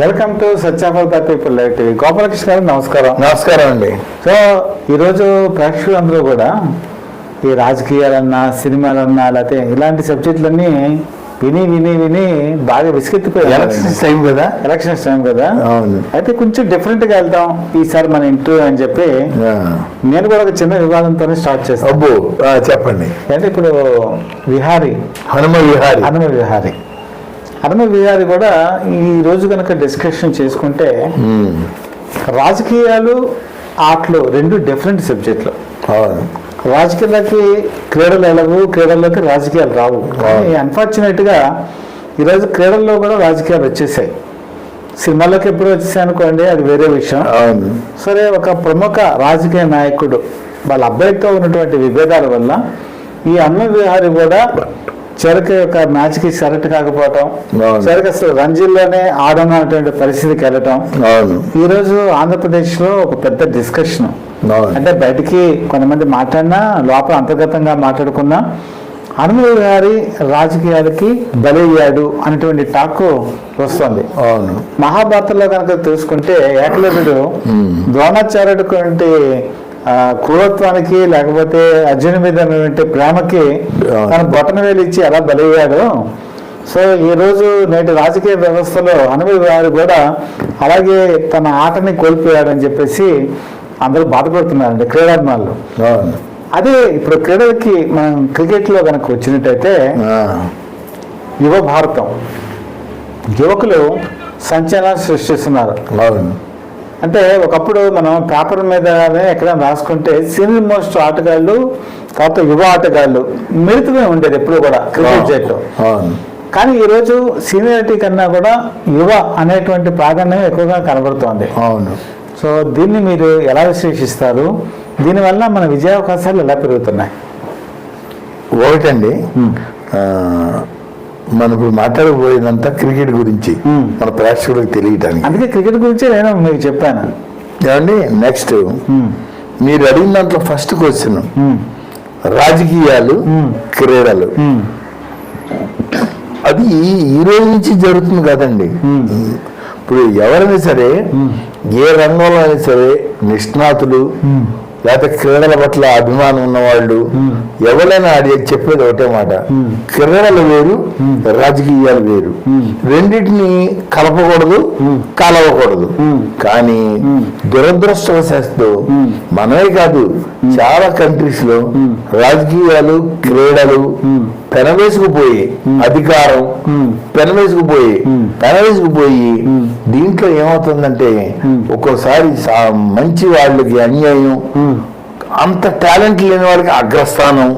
Welcome to సత్యాఫర్ the people live TV Gopalakrishna గారు నమస్కారం. నమస్కారం అండి. సో ఈరోజు ప్రేక్షకులందరూ కూడా ఈ రాజకీయాలన్నా సినిమాలన్నా లేకపోతే ఇలాంటి సబ్జెక్టులన్నీ విని విని విని బాగా విసిగెత్తిపోయారు ఎలక్షన్స్ టైం కదా. ఎలక్షన్స్ టైం కదా. అయితే కొంచెం డిఫరెంట్గా వెళ్దాం. ఈసారి మన ఇంటర్వ్యూ అని చెప్పి. నేను కూడా ఒక చిన్న వివాదంతోనే స్టార్ట్ చేస్తాను. చెప్పండి. అంటే ఇప్పుడు విహారీ. హనుమ విహారి. హనుమ విహారీ. హనుమ విహారీ కూడా ఈ రోజు కనుక డిస్కషన్ చేసుకుంటే రాజకీయాలు ఆటలు రెండు డిఫరెంట్ సబ్జెక్టులు రాజకీయాలకి క్రీడలు ఎలవు క్రీడల్లోకి రాజకీయాలు రావు. కానీ అన్ఫార్చునేట్గా ఈరోజు క్రీడల్లో కూడా రాజకీయాలు వచ్చేసాయి. సినిమాలోకి ఎప్పుడు వచ్చేసాయి అనుకోండి అది వేరే విషయం. అవును. సరే ఒక ప్రముఖ రాజకీయ నాయకుడు వాళ్ళ అబ్బాయితో ఉన్నటువంటి విభేదాల వల్ల ఈ అన్న విహారి కూడా చివరికి ఒక మ్యాచ్కి సెలెక్ట్ కాకపోవటం. చివరికి అసలు రంజీల్లోనే ఆడనటువంటి పరిస్థితికి వెళ్ళటం. ఈరోజు ఆంధ్రప్రదేశ్లో ఒక పెద్ద డిస్కషన్ అంటే బయటికి కొంతమంది మాట్లాడినా లోపల అంతర్గతంగా మాట్లాడుకున్నా హనుమ గారి రాజకీయాలకి బలయ్యాడు అనేటువంటి టాక్ వస్తుంది. అవును. మహాభారతంలో కనుక చూసుకుంటే ఏకలవ్యుడు ద్రోణాచార్యుడు క్రూరత్వానికి లేకపోతే అర్జున మీద ఉన్నటువంటి ప్రేమకి తన బొటన వేలు ఇచ్చి ఎలా బలయ్యాడు. సో ఈ రోజు నేటి రాజకీయ వ్యవస్థలో హనుమ గారు కూడా అలాగే తన ఆటని కోల్పోయాడని చెప్పేసి అందరూ బాధపడుతున్నారండి క్రీడాభిమానులు. అదే ఇప్పుడు క్రీడలకి మనం క్రికెట్లో కనుక వచ్చినట్టయితే యువ భారతం. యువకులు సంచలనం సృష్టిస్తున్నారు. అంటే ఒకప్పుడు మనం పేపర్ మీద ఎక్కడ రాసుకుంటే సీనియర్ మోస్ట్ ఆటగాళ్ళు తర్వాత యువ ఆటగాళ్ళు మిళితమే ఉండేది ఎప్పుడు కూడా క్రికెట్ అవును. కానీ ఈరోజు సీనియారిటీ కన్నా కూడా యువ అనేటువంటి ప్రాధాన్యం ఎక్కువగా కనబడుతోంది. అవును. సో దీన్ని మీరు ఎలా విశ్లేషిస్తారు? దీనివల్ల మన విజయావకాశాలు ఎలా పెరుగుతున్నాయి? ఒకటండి. ఆ, మనం ఇప్పుడు మాట్లాడబోయేదంతా క్రికెట్ గురించి. మన ప్రేక్షకులకు తెలియటానికి. అందుకే క్రికెట్ గురించే నేను మీకు చెప్పాను. ఏమండి? నెక్స్ట్ మీరు అడిగిన దాంట్లో ఫస్ట్ క్వశ్చన్ రాజకీయాలు. క్రీడలు. అది ఈ రోజు నుంచి జరుగుతుంది కదండి. ఇప్పుడు ఎవరైనా సరే ఏ రంగంలో అయినా సరే నిష్ణాతులు. లేకపోతే క్రీడల పట్ల అభిమానం ఉన్నవాళ్ళు ఎవరైనా అది చెప్పేది ఒకటే మాట. క్రీడలు వేరు రాజకీయాలు వేరు. రెండింటిని కలపకూడదు కలవకూడదు. కానీ దురదృష్టవశాస్తు మనమే కాదు చాలా కంట్రీస్లో రాజకీయాలు క్రీడలు పెనవేసుకుపోయి అధికారం పెనవేసుకుపోయి పెనవేసుకుపోయి దీంట్లో ఏమవుతుందంటే ఒక్కోసారి సా- మంచి వాళ్ళకి అన్యాయం అంత టాలెంట్ లేని వాళ్ళకి అగ్రస్థానం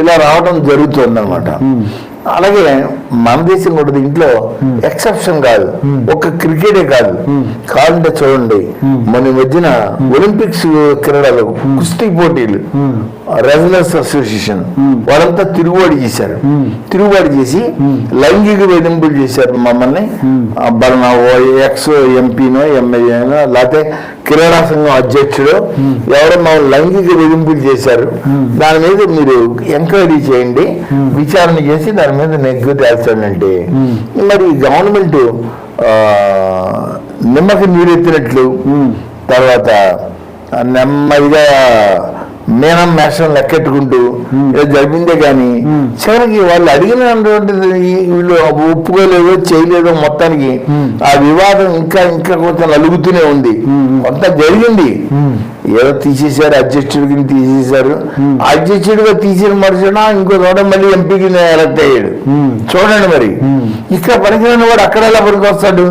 ఇలా రావడం జరుగుతుంది అనమాట అలాగే మన దేశం కూడా దీంట్లో ఎక్సెప్షన్ కాదు. ఒక క్రికెటే కాదు. కావాలంటే చూడండి మన మధ్యన ఒలింపిక్స్ క్రీడలు కుస్తీ పోటీలు రెజలర్స్ అసోసియేషన్ వాళ్ళంతా తిరుగుబాటు చేశారు. తిరుగుబాటు చేసి లైంగిక వేధింపులు చేశారు మమ్మల్ని. బలనా ఎక్స్ ఎంపీనో ఎమ్మెల్యేనో లేకపోతే క్రీడా సంఘం అధ్యక్షుడు ఎవరో మమ్మల్ని లైంగిక వేధింపులు చేశారు. దాని మీద మీరు ఎంక్వైరీ చేయండి. విచారణ చేసి దాని మీద నెగ్గు తేల్చండి మరి గవర్నమెంట్ నిమ్మకి నీరెత్తినట్లు తర్వాత నెమ్మదిగా మేనం మేషం లెక్కెట్టుకుంటూ ఇలా జరిపిందే కానీ చివరికి వాళ్ళు అడిగినటువంటిది వీళ్ళు ఒప్పుకోలేదో చేయలేదో మొత్తానికి ఆ వివాదం ఇంకా ఇంకా కొంత నలుగుతూనే ఉంది. కొంత జరిగింది. ఏదో తీసేశారు అధ్యక్షుడికి తీసేశారు. అధ్యక్షుడిగా తీసిన మరుసట ఇంకో చోట మళ్ళీ ఎంపీకి ఎలక్ట్ అయ్యాడు. చూడండి మరి. ఇక్కడ పనికిరాని వాడు అక్కడ ఎలా పనికి వస్తాడు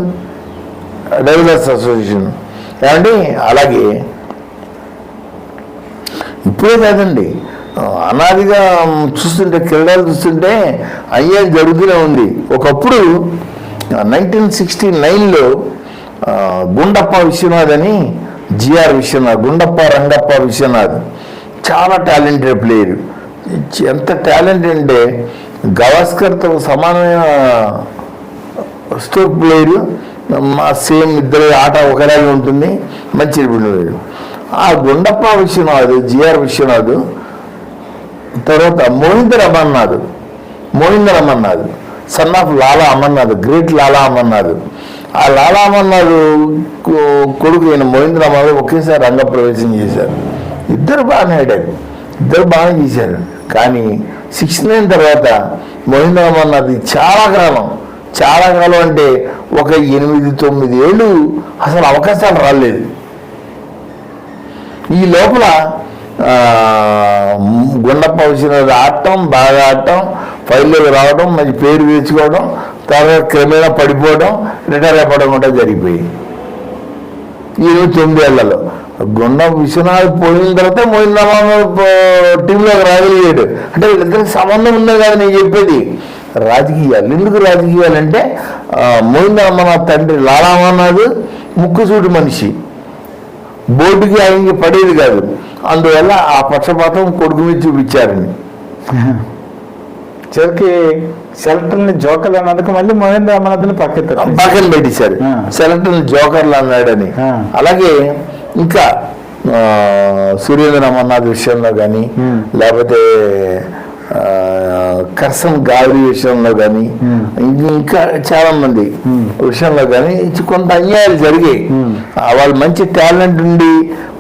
డెవలపర్స్ అసోసియేషన్ ఏమండి? అలాగే ఇప్పుడే కాదండి. అనాదిగా చూస్తుంటే క్రీడలు చూస్తుంటే అయ్యే జరుగుతూనే ఉంది. ఒకప్పుడు నైన్టీన్ సిక్స్టీ నైన్లో గుండప్ప విశ్వనాథ్ అని జిఆర్ విశ్వనాథ్ గుండప్ప రంగప్ప విశ్వనాథ్ చాలా టాలెంటెడ్ ప్లేయర్. ఎంత టాలెంట్ అంటే గవాస్కర్తో సమానమైన స్టోక్ ప్లేయర్. మా సేమ్ ఇద్దరు ఆట ఒకలాగే ఉంటుంది. మంచి ప్లేయర్ ఆ గుండప్ప విశ్వనాథ్ జిఆర్ విశ్వనాథ్ తర్వాత Mohinder Amarnath Mohinder Amarnath son of Lala Amarnath great Lala Amarnath. ఆ లాలామన్నారు అమర్నాథ్ కొడుకు అయిన మోహిందర్ అమర్నాథ్ ఒకేసారి రంగప్రవేశం చేశారు. ఇద్దరు బాగానే ఆడారు. ఇద్దరు బాగానే చేశారు. కానీ సిక్స్ నైన్ తర్వాత మోహింద్రమన్నది చాలా కాలం. చాలా కాలం అంటే ఒక ఎనిమిది తొమ్మిది ఏళ్ళు అసలు అవకాశాలు రాలేదు. ఈ లోపల గుండప్ప వచ్చిన ఆడటం బాగా ఆడటం ఫైల్లోకి రావడం మంచి పేరు తెచ్చుకోవడం తర్వాత క్రమేణా పడిపోవడం రిటైర్ అయిపోవడం కూడా జరిగిపోయింది. ఈరోజు తొమ్మిదేళ్ళలో గుండ విశ్వనాథ్ పోయిన తర్వాత మోయిన్ టీంలోకి రాగలిగాడు. అంటే వీళ్ళిద్దరికి సంబంధం ఉన్నది కదా నేను చెప్పేది. రాజకీయాలు. ఎందుకు రాజకీయాలు అంటే మోయిన్ నా తండ్రి లాలామన్నాథ్ ముక్కుసూటి మనిషి. బోర్డుకి ఆయనకి పడేది కాదు అందువల్ల ఆ పక్షపాతం కొడుకు మీద చూపించారని చివరికి సెలెక్టర్ని జోకర్లు అన్నందుకు మళ్ళీ మహేంద్ర అమరనాథ్ని పక్కెత్తారు పక్కన పెట్టేశారు ఆ. సెలెక్టర్ జోకర్లు అన్నాడని. అలాగే ఇంకా ఆ, సురేంద్ర అమర్నాథ్ విషయంలో కానీ. లేకపోతే కర్సం గారి విషయంలో కానీ Hmm. ఇంకా చాలా మంది Hmm. విషయంలో కానీ కొంత అన్యాయాలు జరిగాయి Hmm. వాళ్ళు మంచి టాలెంట్ ఉండి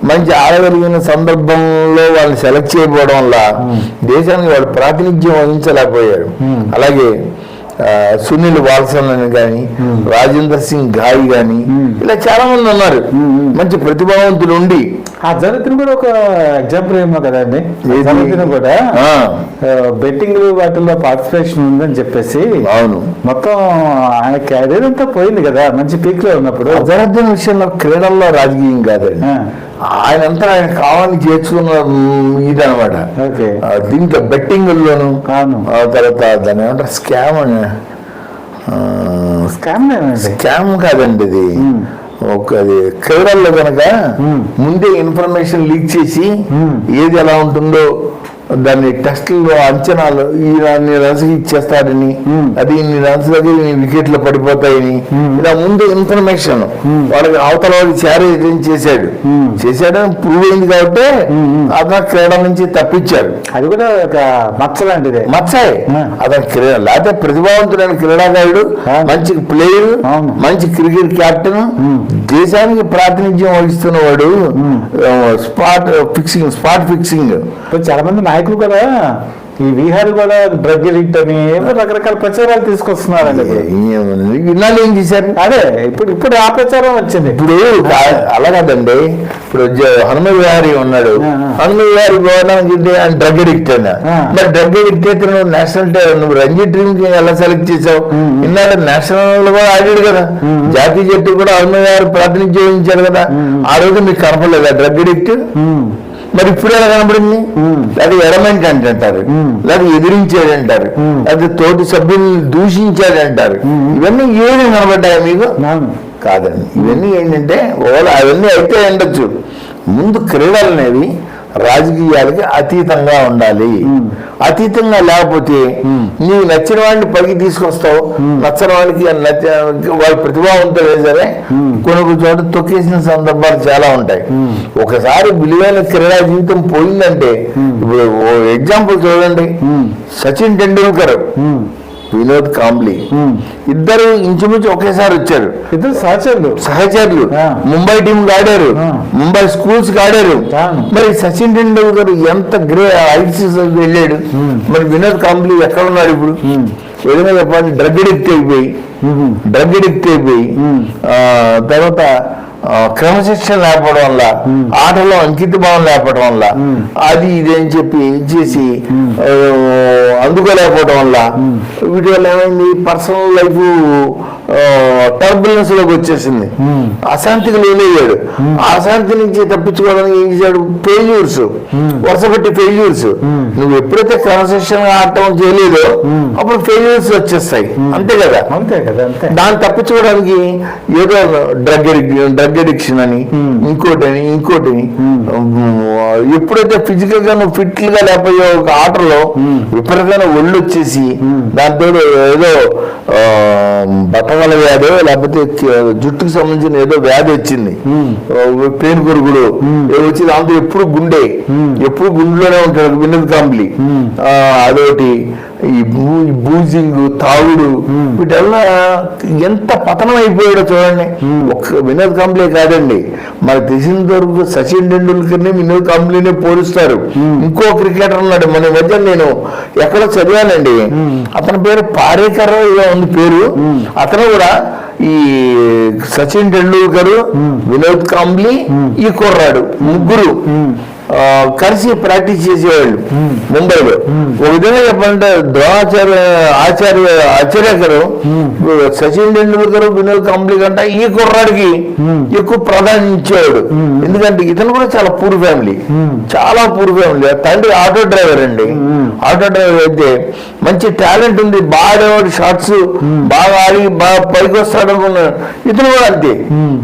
మంచి ఆడగలిగిన సందర్భంలో వాళ్ళని సెలెక్ట్ చేయకపోవడం వల్ల. దేశానికి వాళ్ళు ప్రాతినిధ్యం వహించలేకపోయారు. అలాగే సునీల్ వాల్సన్ అని కానీ. రాజేందర్ సింగ్ ఘాయి కానీ. ఇలా చాలా మంది ఉన్నారు. మంచి ప్రతిభావంతులు ఉండి ఆ జరుగుతున్న కూడా ఒక ఎగ్జాంపుల్ ఏమో కదండి? కూడా బెట్టింగ్ వాటిల్లో పార్టిసిపేషన్ ఉందని చెప్పేసి అవును. మొత్తం ఆయన కెరీర్ అంతా పోయింది కదా మంచి పీక్లో ఉన్నప్పుడు. అజరుద్దీన్ విషయంలో క్రీడల్లో రాజకీయం కాదండి. ఆయన అంతా ఆయన కావాలని చేర్చుకున్న ఓకే ఆ, దీంట్లో బెట్టింగ్లోను అవును ఆ తర్వాత దాన్ని ఏమంటారు స్కామ్ అని స్కామ్ స్కామ్ కాదండి ఇది. ఒక క్రీడల్లో కనుక. ముందే ఇన్ఫర్మేషన్ లీక్ చేసి. ఏది ఎలా ఉంటుందో దాన్ని టెస్టుల్లో అంచనాలు ఈ అన్ని రన్స్ ఇచ్చేస్తాడని. అది ఇన్ని రన్స్ దగ్గర వికెట్లు పడిపోతాయని. ఇలా ముందు ఇన్ఫర్మేషన్. వాళ్ళకి అవతల వాళ్ళకి చేరే చేశాడు. చేశాడని ప్రూవ్ అయింది కాబట్టి. అతను క్రీడ నుంచి తప్పించాడు అది కూడా ఒక మచ్చలాంటిదే మచ్చాయి ఆ. అతను క్రీడ లేకపోతే ప్రతిభావంతుడైన క్రీడాకారుడు. మంచి ప్లేయర్. మంచి క్రికెట్ కెప్టెన్ ఉమ్. దేశానికి ప్రాతినిధ్యం వహిస్తున్నవాడు ఉమ్. ఆ, స్పాట్ ఫిక్సింగ్ స్పాట్ ఫిక్సింగ్ చాలా మంది నాయకులు కూడా ఈ బీహార్ కూడా డ్రగ్ ఎడిక్ట్ అని ఏమో రకరకాల ప్రచారాలు తీసుకొస్తున్నారండి ఇన్నాళ్ళు ఏం చేశారు? అదే ఇప్పుడు ఇప్పుడు ఆ ప్రచారం వచ్చింది. ఇప్పుడు అలా కాదండి. ఇప్పుడు హనుమ విహారీ ఉన్నాడు. హనుమ విహారీ గవర్నమెంట్ ఆయన డ్రగ్ అడిక్ట్ అయినా. ఆ. మరి డ్రగ్ అడిక్ట్ అయితే నువ్వు నేషనల్ నువ్వు రంజీ టీమ్ ఎలా సెలెక్ట్ చేసావు. ఇన్నాళ్ళు నేషనల్ కూడా ఆడాడు కదా. జాతీయ జట్టు కూడా హనుమ విహారీ ప్రాతినిధ్యం వహించాడు కదా. ఆ రోజు మీకు కనపడలేదా? డ్రగ్ అడిక్ట్ ఉమ్, మరి ఇప్పుడు ఎలా కనపడింది ఉమ్. లేదా ఎడమెంట్ అంటారు. లేదా ఎదిరించాడు అంటారు. లేదా తోటి సభ్యుల్ని దూషించాడు అంటారు. ఇవన్నీ ఏమి కనబడ్డాయి మీకు కాదండి ఇవన్నీ ఏంటంటే ఓలా అవన్నీ అయితే ఉండొచ్చు ముందు క్రీడలు అనేవి రాజకీయాలకి అతీతంగా ఉండాలి. అతీతంగా లేకపోతే. నీకు నచ్చిన వాడిని పైకి తీసుకొస్తావు నచ్చని వాడికి నచ్చ వాళ్ళ ప్రతిభావంతులే సరే. కొన్ని చోట తొక్కేసిన సందర్భాలు చాలా ఉంటాయి. ఒకసారి విలువైన క్రీడా జీవితం పోయిందంటే. ఇప్పుడు ఎగ్జాంపుల్ చూడండి సచిన్ టెండూల్కర్ వినోద్ కాంబ్లీ. ఇద్దరు ఇంచుమించు ఒకేసారి వచ్చారు. ఇద్దరు సహచరులు. సహచరులు. ముంబై టీం ఆడారు. ముంబై స్కూల్స్ ఆడారు. మరి సచిన్ టెండూల్కర్ ఎంత గ్రే హైట్స్ వెళ్ళాడు. మరి వినోద్ కాంబ్లీ ఎక్కడ ఉన్నాడు ఇప్పుడు ఏదైనా చెప్పండి డ్రగ్ ఎడిక్ట్ అయిపోయి డ్రగ్ ఎడిక్ట్ అయిపోయి తర్వాత క్రమశిక్షణ లేకపోవడం వల్ల. ఆటలో అంకిత భావం లేకపోవడం వల్ల. అది ఇది అని చెప్పి చేసి అందుకోలేకపోవడం వల్ల. వీటి వల్ల ఏమైంది పర్సనల్ లైఫ్ టర్బులెన్స్లోకి వచ్చేసింది. అశాంతికి లోనయ్యాడు అశాంతి నుంచి తప్పించుకోవడానికి ఏం చేశాడు ఫెయిల్యూర్స్ ఉమ్. వరుసపెట్టి ఫెయిల్యూర్స్. నువ్వు ఎప్పుడైతే క్రమశిక్షణ ఆడటం చేయలేదో. అప్పుడు ఫెయిల్యూర్స్ వచ్చేస్తాయి అంతే కదా అంతే కదా దాన్ని తప్పించుకోవడానికి ఏదో డ్రగ్ డ్రగ్ అడిక్షన్ అని. ఇంకోటి అని ఇంకోటి అని. ఉమ్, ఎప్పుడైతే ఫిజికల్గా నువ్వు ఫిట్గా లేకపోయే ఒక ఆటలో. విపరీతమైన ఒళ్ళు వచ్చేసి. దాంతో ఏదో ఆ, బట్టగల వ్యాధి లేకపోతే జుట్టుకు సంబంధించిన ఏదో వ్యాధి వచ్చింది. పేను. ఏదో వచ్చి దాంతో ఎప్పుడు గుండె. ఎప్పుడు గుండెలోనే ఉంటాడు వినోద్ కాంబ్లీ. ఆ, అదొకటి. ఈ బూజింగ్ తాగుడు. వీటల్ల ఎంత పతనం అయిపోయాడో చూడండి. ఒక్క వినోద్ కాంబ్లే కాదండి. మనకు తెలిసినంత వరకు సచిన్ టెండూల్కర్ని వినోద్ కాంబ్లీనే పోలుస్తారు. ఇంకో క్రికెటర్ ఉన్నాడు మన మధ్య నేను ఎక్కడో చదివానండి? అతని పేరు పారేకర్ ఏదో ఉంది పేరు. అతను కూడా ఈ సచిన్ టెండూల్కర్ వినోద్ కాంబ్లీ ఈ కుర్రాడు ముగ్గురు. కలిసి ప్రాక్టీస్ చేసేవాళ్ళు ముంబైలో. ఒక విధంగా చెప్పాలంటే ద్రోణాచార్య ఆచార్య ఆచార్యకరు సచిన్ టెండూల్కర్ వినోద్ కాంబ్లీ కంటే ఈ కుర్రాడికి ఎక్కువ ప్రాధాన్యం ఇచ్చేవాడు. ఎందుకంటే ఇతను కూడా చాలా పూర్ ఫ్యామిలీ. చాలా పూర్ ఫ్యామిలీ. తండ్రి ఆటో డ్రైవర్ అండి. ఆటో డ్రైవర్ అయితే మంచి టాలెంట్ ఉంది బాగా ఆడేవాడు షార్ట్స్ బాగా ఆడి బాగా పైకి వస్తాడు అనుకున్నాడు ఇతను కూడా అంతే.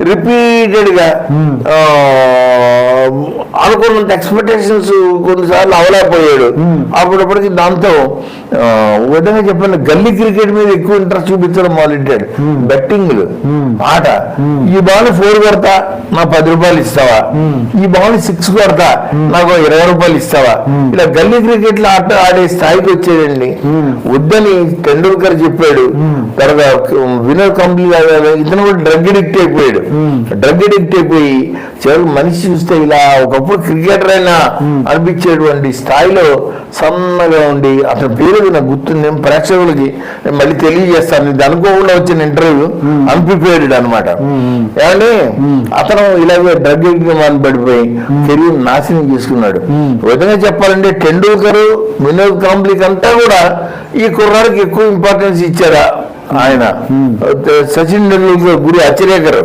రిపీటెడ్గా ఆ, అనుకున్నంత ఎక్స్పెక్టేషన్స్ కొన్నిసార్లు అవలేకపోయాడు. అప్పుడప్పటికి దాంతో విధంగా చెప్పాను గల్లీ క్రికెట్ మీద ఎక్కువ ఇంట్రెస్ట్ చూపించడం మొదలెట్టాడు బెట్టింగ్ ఆట. ఈ బాల్ ఫోర్ కొడతా నా పది రూపాయలు ఇస్తావా? ఈ బాల్ సిక్స్ కొడతా నాకు ఇరవై రూపాయలు ఇస్తావా? ఇలా గల్లీ క్రికెట్లో ఆట ఆడే స్థాయికి వచ్చేదండి వద్దని టెండూల్కర్ చెప్పాడు. తర్వాత వినోద్ కంప్లీ ఇతను కూడా డ్రగ్ అడిక్ట్ అయిపోయాడు. డ్రగ్ అడిక్ట్ అయిపోయి చివరికి మనిషి చూస్తే ఇలా ఒకప్పుడు క్రికెటర్ అయినా అనిపించేటువంటి స్థాయిలో సన్నగా ఉండి అతని పేరు నాకు గుర్తుంది. ప్రేక్షకులకి మళ్ళీ తెలియజేస్తాను. ఇది అనుకోకుండా వచ్చిన ఇంటర్వ్యూ అన్ప్రిపేర్డ్ అనమాట ఏమండి? అతను ఇలాగే డ్రగ్ మన పడిపోయి కెరీర్ నాశనం చేసుకున్నాడు. విధంగా చెప్పాలంటే టెండూల్కర్ వినోద్ కాంబ్లీ కంటే కూడా ఈ కుర్రాడికి ఎక్కువ ఇంపార్టెన్స్ ఇచ్చారా ఆయన? సచిన్ టెండూల్కర్ గురి ఆశ్చర్యకర్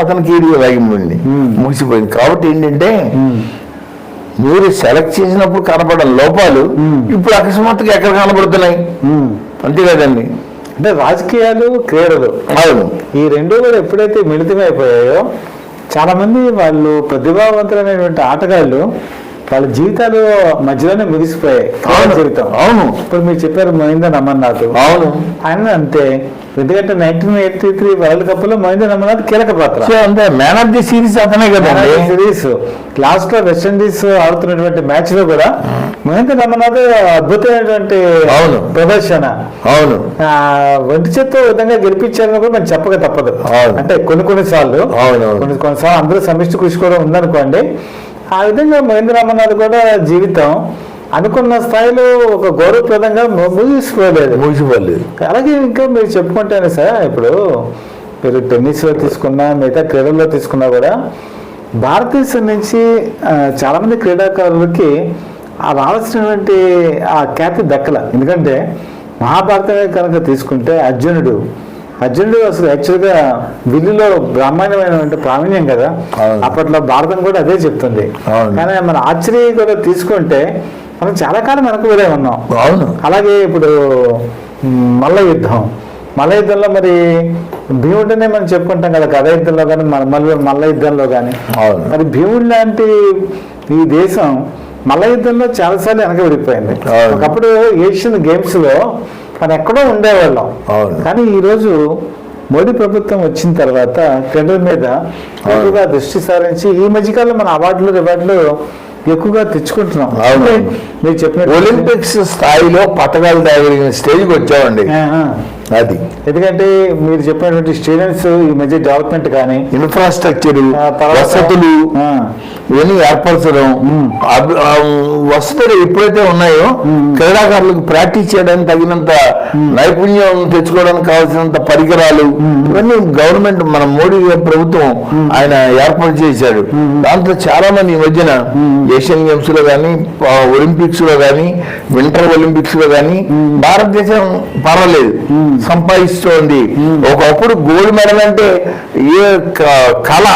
అతని కెరీర్ లాగిపోయింది ముగిసిపోయింది. కాబట్టి ఏంటంటే మీరు సెలెక్ట్ చేసినప్పుడు కనపడే లోపాలు ఇప్పుడు అకస్మాత్తుగా ఎక్కడ కనబడుతున్నాయి? అంతే కదండి అంటే రాజకీయాలు క్రీడలు. అవును. ఈ రెండు కూడా ఎప్పుడైతే మిళితమైపోయాయో చాలా మంది వాళ్ళు ప్రతిభావంతులైనటువంటి ఆటగాళ్ళు వాళ్ళ జీవితాలు మధ్యలోనే ముగిసిపోయాయి. జీవితం. అవును. ఇప్పుడు మీరు చెప్పారు మహేందర్ అమర్నాథ్ అవును. ఆయన అంతే. ఎందుకంటే నైన్టీన్ ఎయిటీ త్రీ వరల్డ్ కప్లో మహేందర్ అమర్నాథ్ కీలక పాత్ర. అంతే మ్యాన్ ఆఫ్ ది సిరీస్ అతనే కదండి. సిరీస్ లాస్ట్లో వెస్ట్ ఇండీస్ ఆడుతున్నటువంటి మ్యాచ్లో కూడా మహేంద్ర అమర్నాథ్ అద్భుతమైనటువంటి అవును. ప్రదర్శన. అవును. ఒంటి చేత్తో విధంగా గెలిపించారని కూడా మనం చెప్పక తప్పదు. అంటే కొన్ని కొన్ని సార్లు. కొన్ని కొన్నిసార్లు అందరూ సమిష్టి కృషి కూడా ఉందనుకోండి ఆ విధంగా మహేంద్ర అమర్నాథ్ కూడా జీవితం అనుకున్న స్థాయిలో ఒక గౌరవప్రదంగా ముగిసిపోలేదు. ముగిసిపోలేదు. అలాగే ఇంకా మీరు చెప్పుకుంటేనే సార్ ఇప్పుడు మీరు టెన్నిస్లో తీసుకున్నా మిగతా క్రీడల్లో తీసుకున్నా కూడా భారతదేశం నుంచి చాలామంది క్రీడాకారులకి ఆ రావాల్సినటువంటి ఆ ఖ్యాతి దక్కల. ఎందుకంటే మహాభారతమే కనుక తీసుకుంటే అర్జునుడు అర్జునుడు అసలు యాక్చువల్గా విల్లులో బ్రాహ్మణమైనటువంటి ప్రావీణ్యం కదా. అప్పట్లో భారతం కూడా అదే చెప్తుంది. కానీ మన ఆశ్చర్య కూడా తీసుకుంటే మనం చాలా కాలం వెనక వేరే ఉన్నాం. అవును. అలాగే ఇప్పుడు మల్ల యుద్ధం. మల్ల యుద్ధంలో మరి భీముడినే మనం చెప్పుకుంటాం కదా గద యుద్ధంలో కానీ మన మల్ల మల్ల యుద్ధంలో కానీ అవును. మరి భీముడు లాంటి ఈ దేశం మల్ల యుద్ధంలో చాలాసార్లు వెనకబడిపోయింది అవును. ఒకప్పుడు ఏషియన్ గేమ్స్లో మనం ఎక్కడో ఉండేవాళ్ళం. కానీ ఈరోజు మోడీ ప్రభుత్వం వచ్చిన తర్వాత క్రీడల మీద ఎక్కువగా దృష్టి సారించి ఈ మధ్యకాలంలో మన అవార్డులు రివార్డులు ఎక్కువగా తెచ్చుకుంటున్నాం. మీరు చెప్పినట్టు ఒలింపిక్స్ స్థాయిలో పథకాలు తయారైన స్టేజ్కి వచ్చామండి. అది. ఎందుకంటే మీరు చెప్పినటువంటి స్టూడెంట్స్ ఈ మధ్య డెవలప్మెంట్ కానీ ఇన్ఫ్రాస్ట్రక్చర్ వసతులు. ఇవన్నీ ఏర్పరచడం వసతులు ఎప్పుడైతే ఉన్నాయో క్రీడాకారులకు ప్రాక్టీస్ చేయడానికి తగినంత నైపుణ్యం తెచ్చుకోవడానికి కావాల్సినంత పరికరాలు ఇవన్నీ గవర్నమెంట్ మన మోడీ ప్రభుత్వం ఆయన ఏర్పాటు చేశాడు. దాంతో చాలా మంది ఈ మధ్యన ఏషియన్ గేమ్స్లో కానీ ఒలింపిక్స్లో కానీ వింటర్ ఒలింపిక్స్లో కానీ భారతదేశం పర్వాలేదు. సంపాదిస్తోంది. ఒకప్పుడు గోల్డ్ మెడల్ అంటే ఏ కళ.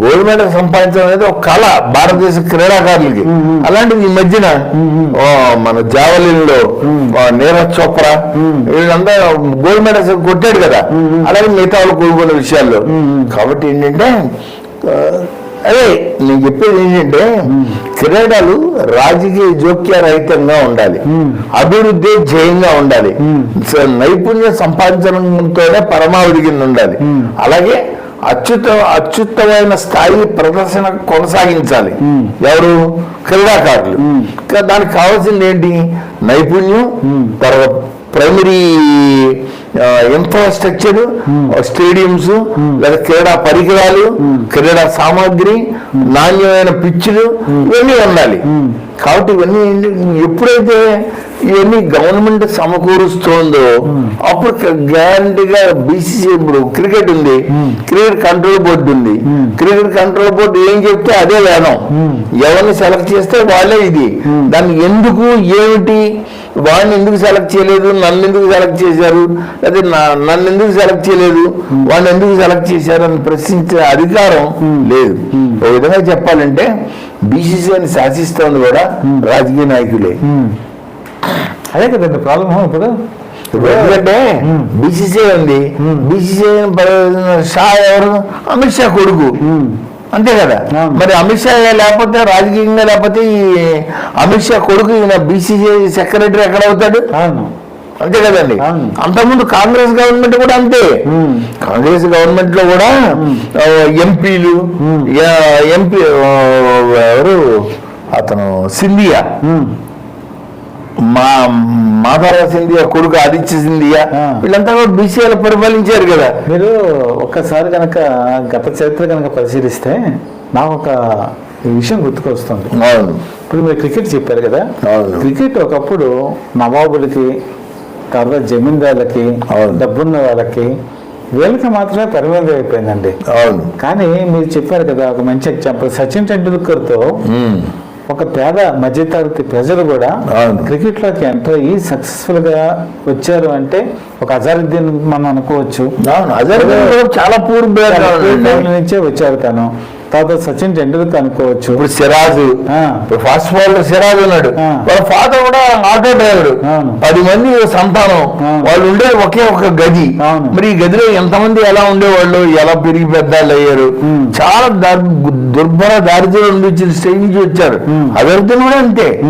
గోల్డ్ మెడల్ సంపాదించడం అనేది ఒక కళ భారతదేశ క్రీడాకారులకి. అలాంటిది ఈ మధ్యన మన జావలిన్లో నీరజ్ చోప్రా వీళ్ళంతా గోల్డ్ మెడల్స్ కొట్టాడు కదా. అలాగే మిగతా వాళ్ళు కోరుకునే విషయాల్లో. కాబట్టి ఏంటంటే అదే నేను చెప్పేది ఏంటంటే క్రీడలు రాజకీయ జోక్య రహితంగా ఉండాలి అభివృద్ధి ధ్యేయంగా ఉండాలి. నైపుణ్యం సంపాదించడంతోనే పరమావధి కింద ఉండాలి. అలాగే అత్యుత అత్యుత్తమైన స్థాయి ప్రదర్శన కొనసాగించాలి. ఎవరు? క్రీడాకారులు. దానికి కావాల్సింది ఏంటి? నైపుణ్యం. తర్వాత ప్రైమరీ ఇన్ఫ్రాస్ట్రక్చర్ స్టేడియంస్ లేదా క్రీడా పరికరాలు క్రీడా సామాగ్రి నాణ్యమైన పిచ్చులు ఇవన్నీ ఉండాలి. కాబట్టి ఇవన్నీ? ఎప్పుడైతే ఇవన్నీ గవర్నమెంట్ సమకూరుస్తోందో అప్పుడు గ్యారంటీగా బీసీసీ ఇప్పుడు క్రికెట్ ఉంది. క్రికెట్ కంట్రోల్ బోర్డు ఉంది. క్రికెట్ కంట్రోల్ బోర్డు ఏం చెప్తే అదే వేదం. ఎవరిని సెలెక్ట్ చేస్తే వాళ్ళే ఇది. దాన్ని ఎందుకు ఏమిటి? వాడిని ఎందుకు సెలెక్ట్ చేయలేదు? నన్ను ఎందుకు సెలెక్ట్ చేశారు? లేదా నన్ను ఎందుకు సెలెక్ట్ చేయలేదు? వాడిని ఎందుకు సెలెక్ట్ చేశారు అని ప్రశ్నించే అధికారం లేదు. ఒక విధంగా చెప్పాలంటే బీసీసీని శాసిస్తోంది కూడా రాజకీయ నాయకులే. అదే కదండి ప్రాబ్లం ఇప్పుడు. ఎందుకంటే బీసీసీ ఉంది. బీసీసీ షా ఎవరు? అమిత్ షా కొడుకు. అంతే కదా. మరి అమిత్ షా లేకపోతే రాజకీయంగా లేకపోతే ఈ అమిత్ షా కొడుకు ఈయన బీసీసీ సెక్రటరీ ఎక్కడ అవుతాడు? అంతే కదండి. అంతకుముందు కాంగ్రెస్ గవర్నమెంట్ కూడా అంతే. కాంగ్రెస్ గవర్నమెంట్లో కూడా ఎంపీలు ఎంపీ ఎవరు? అతను సింధియా. మా మాధవ సింధియా కొడుకు ఆదిత్య సింధియా. వీళ్ళంతా కూడా బీసీఆర్ పరిపాలించారు కదా. మీరు ఒక్కసారి కనుక గత చరిత్ర కనుక పరిశీలిస్తే నాకు ఒక విషయం గుర్తుకొస్తుంది. ఇప్పుడు మీరు క్రికెట్ చెప్పారు కదా. క్రికెట్ ఒకప్పుడు నవాబులకి తర్వాత జమీందారులకి. డబ్బున్న వాళ్ళకి వీళ్ళకి మాత్రమే పరిమితం అయిపోయిందండి అవును కానీ మీరు చెప్పారు కదా ఒక మంచి ఎగ్జాంపుల్ సచిన్ టెండూల్కర్తో. ఒక పేద మధ్యతరగతి ప్రజలు కూడా. క్రికెట్లోకి ఎంటర్ అయ్యి సక్సెస్ఫుల్గా వచ్చారు అంటే ఒక అజారుద్దీన్ మనం అనుకోవచ్చు చాలా పూర్ బ్యాక్గ్రౌండ్ అండి. ఫ్యామిలీ నుంచే వచ్చారు తను తర్వాత సచిన్ టెండూల్కర్ అనుకోవచ్చు ఇప్పుడు సిరాజు ఫాస్ట్ బౌలర్ సిరాజ్ ఉన్నాడు. వాళ్ళ ఫాదర్ కూడా ఆటో డ్రైవర్. పది మంది సంతానం. వాళ్ళు ఉండే ఒకే ఒక గది. మరి ఈ గదిలో ఎంతమంది ఎలా ఉండేవాళ్ళు ఎలా పెరిగి పెద్దాళ్ళు అయ్యారు. చాలా దర్- దుర్భర దారిద్ర్యం అనిపించిన స్టేజ్ నుంచి వచ్చారు. అభివృద్ధి కూడా అంతే.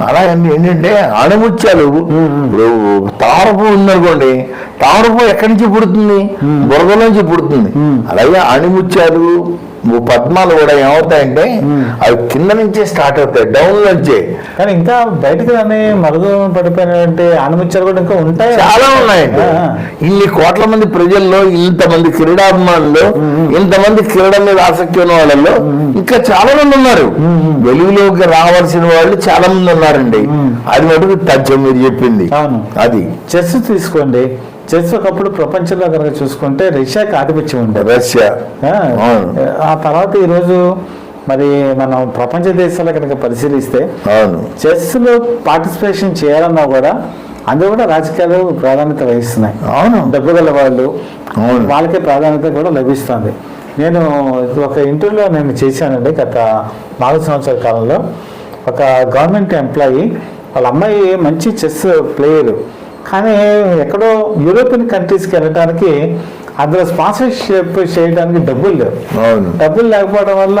అలా ఏంటంటే అణుముత్యాలు ఇప్పుడు తామరపు ఉందనుకోండి తామరపు ఎక్కడి నుంచి పుడుతుంది బురద నుంచి పుడుతుంది. అలాగే అణిముత్యాలు పద్మాలు కూడా ఏమవుతాయంటే. అవి కింద నుంచే స్టార్ట్ అవుతాయి డౌన్ నుంచే. కానీ ఇంకా బయటకు రాని మరుగు పడిపోయినటువంటి ఆనముచ్చారు కూడా ఇంకా ఉంటాయి. చాలా ఉన్నాయండి. ఇన్ని కోట్ల మంది ప్రజల్లో ఇంతమంది క్రీడాభిమానులు ఇంతమంది క్రీడ మీద ఆసక్తి ఉన్న వాళ్ళలో ఇంకా చాలా మంది ఉన్నారు. వెలుగులోకి రావాల్సిన వాళ్ళు చాలా మంది ఉన్నారండి. అది మటుకు తథ్యం మీరు చెప్పింది. అది. చెస్ తీసుకోండి. చెస్ ఒకప్పుడు ప్రపంచంలో కనుక చూసుకుంటే రష్యాకి ఆధిపత్యం ఉండేది. రష్యా. ఆ, తర్వాత ఈరోజు మరి మనం ప్రపంచ దేశాలు కనుక పరిశీలిస్తే అవును. చెస్లో పార్టిసిపేషన్ చేయాలన్నా కూడా అందులో కూడా రాజకీయాలు ప్రాధాన్యత వహిస్తున్నాయి. అవును. డబ్బు గల వాళ్ళు. వాళ్ళకే ప్రాధాన్యత కూడా లభిస్తుంది. నేను ఒక ఇంటర్వ్యూలో నేను చేశానండి గత నాలుగు సంవత్సరాల కాలంలో. ఒక గవర్నమెంట్ ఎంప్లాయీ వాళ్ళ అమ్మాయి మంచి చెస్ ప్లేయర్. కానీ ఎక్కడో యూరోపియన్ కంట్రీస్కి వెళ్ళడానికి అందులో స్పాన్సర్షిప్ చేయడానికి డబ్బులు లేవు. అవును. డబ్బులు లేకపోవడం వల్ల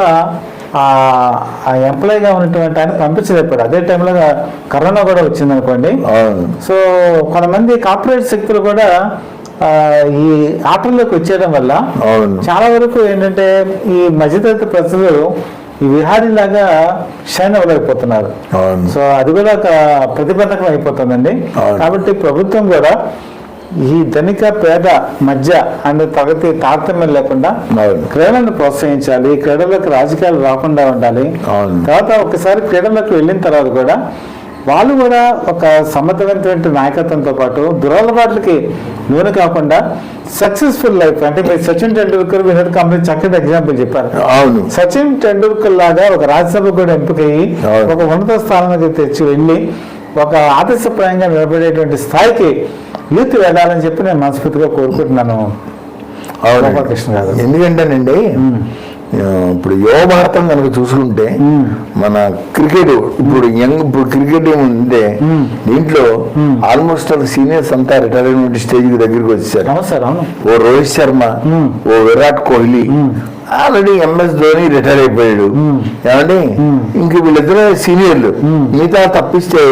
ఆ ఎంప్లాయీగా ఉన్నటువంటి ఆయన పంపించలేకపోయాడు. అదే టైంలో కరోనా కూడా వచ్చింది అనుకోండి అవును. సో కొంతమంది కార్పొరేట్ శక్తులు కూడా ఈ ఆటల్లోకి వచ్చేయడం వల్ల అవును. చాలా వరకు ఏంటంటే ఈ మధ్యతరగతి ప్రజలు ఈ విహారీ లాగా షైన్ అవ్వలేకపోతున్నారు సో అది కూడా ఒక ప్రతిబంధకం అయిపోతుందండి. కాబట్టి ప్రభుత్వం కూడా ఈ ధనిక పేద మధ్య అనే తరగతి తారతమ్యం లేకుండా. క్రీడలను ప్రోత్సహించాలి క్రీడలకు రాజకీయాలు రాకుండా ఉండాలి. తర్వాత ఒకసారి క్రీడలకు వెళ్ళిన తర్వాత కూడా వాళ్ళు కూడా ఒక సమర్థవంతమైన నాయకత్వంతో పాటు దురలవాట్లకి లోను కాకుండా సక్సెస్ఫుల్ లైఫ్ అంటే మీరు సచిన్ టెండూల్కర్ వినోద్ కంపెనీ చక్కటి ఎగ్జాంపుల్ చెప్పారు? అవును. సచిన్ టెండూల్కర్ లాగా ఒక రాజ్యసభ కూడా ఎంపికయ్యి. ఒక ఉన్నత స్థానానికి తెచ్చి వెళ్ళి ఒక ఆదర్శప్రాయంగా నిలబడేటువంటి స్థాయికి యూత్ వెళ్ళాలని చెప్పి నేను మనస్ఫూర్తిగా కోరుకుంటున్నాను. అవును గోపాలకృష్ణ గారు. ఎందుకంటేనండి ఇప్పుడు యువ భారతం కనుక చూసుకుంటే. మన క్రికెట్ ఇప్పుడు యంగ్ ఇప్పుడు క్రికెట్ ఏముంటే. దీంట్లో. ఆల్మోస్ట్ ఆల్ సీనియర్స్ అంతా రిటైర్మెంట్ స్టేజ్ దగ్గరికి వచ్చారు అవును సార్ అవును ఓ రోహిత్ శర్మ. ఓ Virat Kohli. Already MS Dhoni retire అయిపోయాడు. ఏమండి. ఇంక వీళ్ళిద్దరు సీనియర్లు. మిగతా తప్పిస్తే.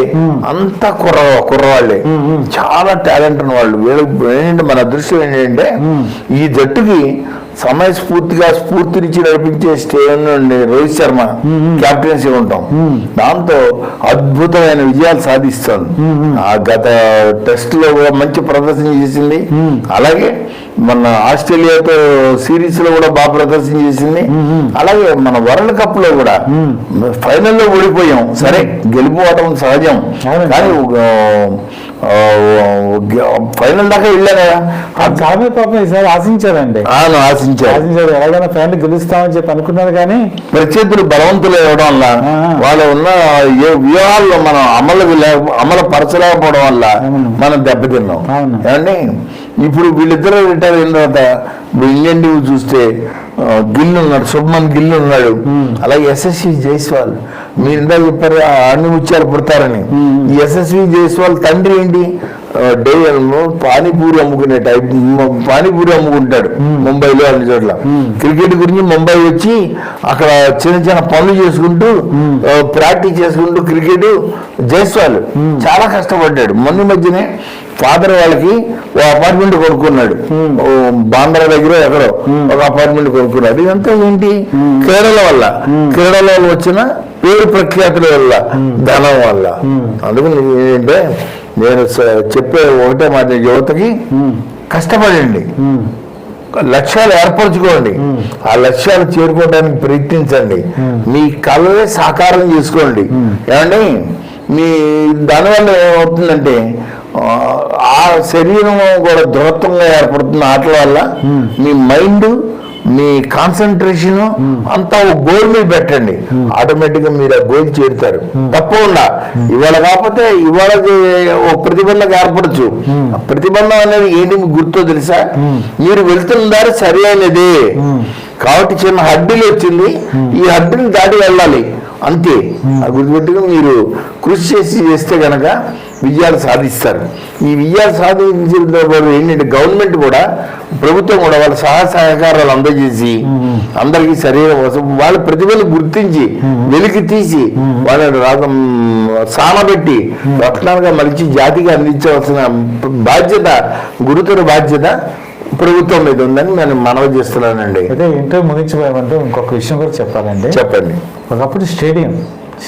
అంతా కుర్ర కుర్రవాళ్ళే. చాలా టాలెంట్ ఉన్న వాళ్ళు వీళ్ళకి ఏంటంటే మన అదృష్టం ఏంటంటే. ఈ జట్టుకి సమయస్ఫూర్తిగా స్ఫూర్తినిచ్చి నడిపించే స్టేడియం నుండి రోహిత్ శర్మ కెప్టెన్సీ ఉంటాం. దాంతో అద్భుతమైన విజయాలు సాధిస్తాను ఆ గత టెస్ట్లో కూడా మంచి ప్రదర్శన చేసింది. అలాగే మన ఆస్ట్రేలియాతో సిరీస్లో కూడా బాగా ప్రదర్శన చేసింది. అలాగే మన వరల్డ్ కప్లో కూడా ఫైనల్లో ఓడిపోయాం. సరే గెలిపోవటం సహజం. కానీ ఫైనల్ దాకా వెళ్ళాను కదా ఆ చామే పాపం ఈసారి ఆశించారండి అవును ఆశించారు ఆశించారు ఎలాగైనా ఫ్యాన్లు గెలుస్తామని చెప్పి అనుకున్నారు కానీ ప్రత్యర్థులు బలవంతులు ఇవ్వడం వల్ల. వాళ్ళు ఉన్న ఏ వ్యూహాల్లో మనం అమలు అమలు పరచలేకపోవడం వల్ల. మనం దెబ్బతిన్నాం. అవును. ఏమండి? ఇప్పుడు వీళ్ళిద్దరూ రిటైర్ అయిన తర్వాత ఇండియన్ టీవీ చూస్తే గిల్ ఉన్నాడు శుభ్మన్ గిల్ ఉన్నాడు అలాగే ఎస్ఎస్వి జైస్వాల్. మీరు ఇందాక చెప్పారు అన్ని ముత్యాలు పుడతారని. ఈ ఎస్ఎస్వి జైస్వాల్ తండ్రి ఏంటి? డే పానీపూరి అమ్ముకునే టైప్ పానీపూరి అమ్ముకుంటాడు ముంబైలో అన్ని చోట్ల. క్రికెట్ గురించి ముంబై వచ్చి అక్కడ చిన్న చిన్న పనులు చేసుకుంటూ ప్రాక్టీస్ చేసుకుంటూ క్రికెట్ జైస్వాల్ చాలా కష్టపడ్డాడు. మొన్న మధ్యనే ఫాదర్ వాళ్ళకి ఓ అపార్ట్మెంట్ కొనుక్కున్నాడు. ఓ బాంద్రా దగ్గర ఎక్కడో ఒక అపార్ట్మెంట్ కొనుక్కున్నాడు. ఇదంతా ఏంటి? క్రీడల వల్ల. క్రీడల వల్ల వచ్చిన పేరు ప్రఖ్యాతుల వల్ల. ధనం వల్ల. అందుకని ఏంటంటే నేను చెప్పే ఒకటే మాట యువతకి. కష్టపడండి. లక్ష్యాలు ఏర్పరచుకోండి. ఆ లక్ష్యాలు చేరుకోవడానికి ప్రయత్నించండి. మీ కళలే సాకారం చేసుకోండి. ఏమండి? మీ దానివల్ల ఏమవుతుందంటే ఆ, శరీరం కూడా దృఢత్వంగా ఏర్పడుతున్న ఆటల వల్ల. మీ మైండ్ మీ కాన్సన్ట్రేషన్ అంతా ఒక గోల్ మీద పెట్టండి. ఆటోమేటిక్గా మీరు ఆ గోల్ చేరుతారు. తప్పకుండా. ఇవాళ కాకపోతే ఇవాళ ఒక ప్రతిబంధం ఏర్పడచ్చు. ఆ ప్రతిబంధం అనేది ఏంటి మీకు గుర్తో తెలుసా? మీరు వెళ్తున్న దారి సరి అయినదే కాబట్టి చిన్న హడ్డీలు వచ్చింది. ఈ హడ్డీని దాటి వెళ్ళాలి. అంతే. ఆ గుర్తుపెట్టుగా మీరు కృషి చేసి చేస్తే గనక విజయాలు సాధిస్తారు. ఈ విజయాలు సాధించిన ఏంటంటే గవర్నమెంట్ కూడా ప్రభుత్వం కూడా వాళ్ళ సహాయ సహకారాలు అందజేసి అందరికీ శరీర వాళ్ళ ప్రతిభలు గుర్తించి వెలికి తీసి వాళ్ళని రాగం సానబెట్టి రత్నాలుగా మలిచి జాతికి అందించవలసిన బాధ్యత గురుతర బాధ్యత ప్రభుత్వం మీద ఉందని నేను మనవి చేస్తున్నానండి. అయితే ఇంటర్వ్యూ ముగించిపోయామంటే ఇంకొక విషయం కూడా చెప్పాలండి. చెప్పండి. ఒకప్పుడు స్టేడియం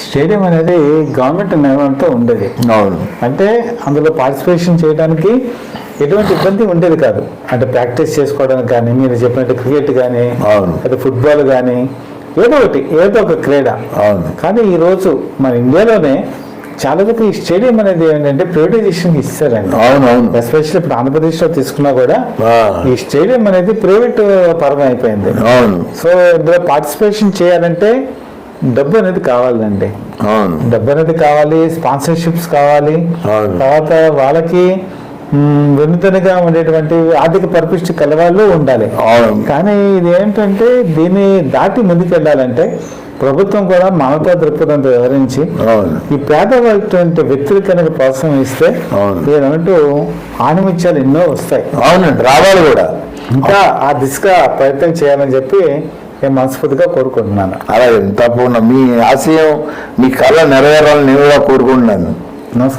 స్టేడియం అనేది గవర్నమెంట్ నిర్మాణంతో ఉండేది. అవును. అంటే అందులో పార్టిసిపేషన్ చేయడానికి ఎటువంటి ఇబ్బంది ఉండేది కాదు. అంటే ప్రాక్టీస్ చేసుకోవడానికి కానీ మీరు చెప్పినట్టు క్రికెట్ కానీ అవును. అది ఫుట్బాల్ కానీ ఏదో ఒకటి ఏదో ఒక క్రీడ. అవును. కానీ ఈరోజు మన ఇండియాలోనే చాలా వరకు ఈ స్టేడియం అనేది ఏంటంటే ప్రైవేటైజేషన్ ఇస్తారండి. అవును అవును ఎస్పెషల్లీ ఇప్పుడు ఆంధ్రప్రదేశ్లో తీసుకున్నా కూడా ఈ స్టేడియం అనేది ప్రైవేట్ పరంగా అయిపోయింది. అవును. సో ఇందులో పార్టిసిపేషన్ చేయాలంటే డబ్బు అనేది కావాలండి. అవును. డబ్బు అనేది కావాలి స్పాన్సర్షిప్స్ కావాలి. తర్వాత వాళ్ళకి మ్, వెన్నుదన్నుగా ఉండేటువంటి ఆర్థిక పరిపుష్టి కలవాళ్ళు ఉండాలి. అవును. కానీ ఇది ఏంటంటే దీన్ని దాటి ముందుకు వెళ్ళాలంటే ప్రభుత్వం కూడా మానవతా దృక్పథంతో వివరించి ఈ పేదవాళ్ళటువంటి వ్యక్తులు కనుక ప్రోత్సాహం ఇస్తే అన్నట్టు ఆనిమిత్యాలు ఎన్నో వస్తాయి. అవునండి రావాలి కూడా. ఇంకా ఆ దిశగా ప్రయత్నం చేయాలని చెప్పి నేను మనస్ఫూర్తిగా కోరుకుంటున్నాను. అలాగే తప్పకుండా. మీ ఆశయం మీ కళ నెరవేరాలని నేను కూడా కోరుకుంటున్నాను. నమస్కారం.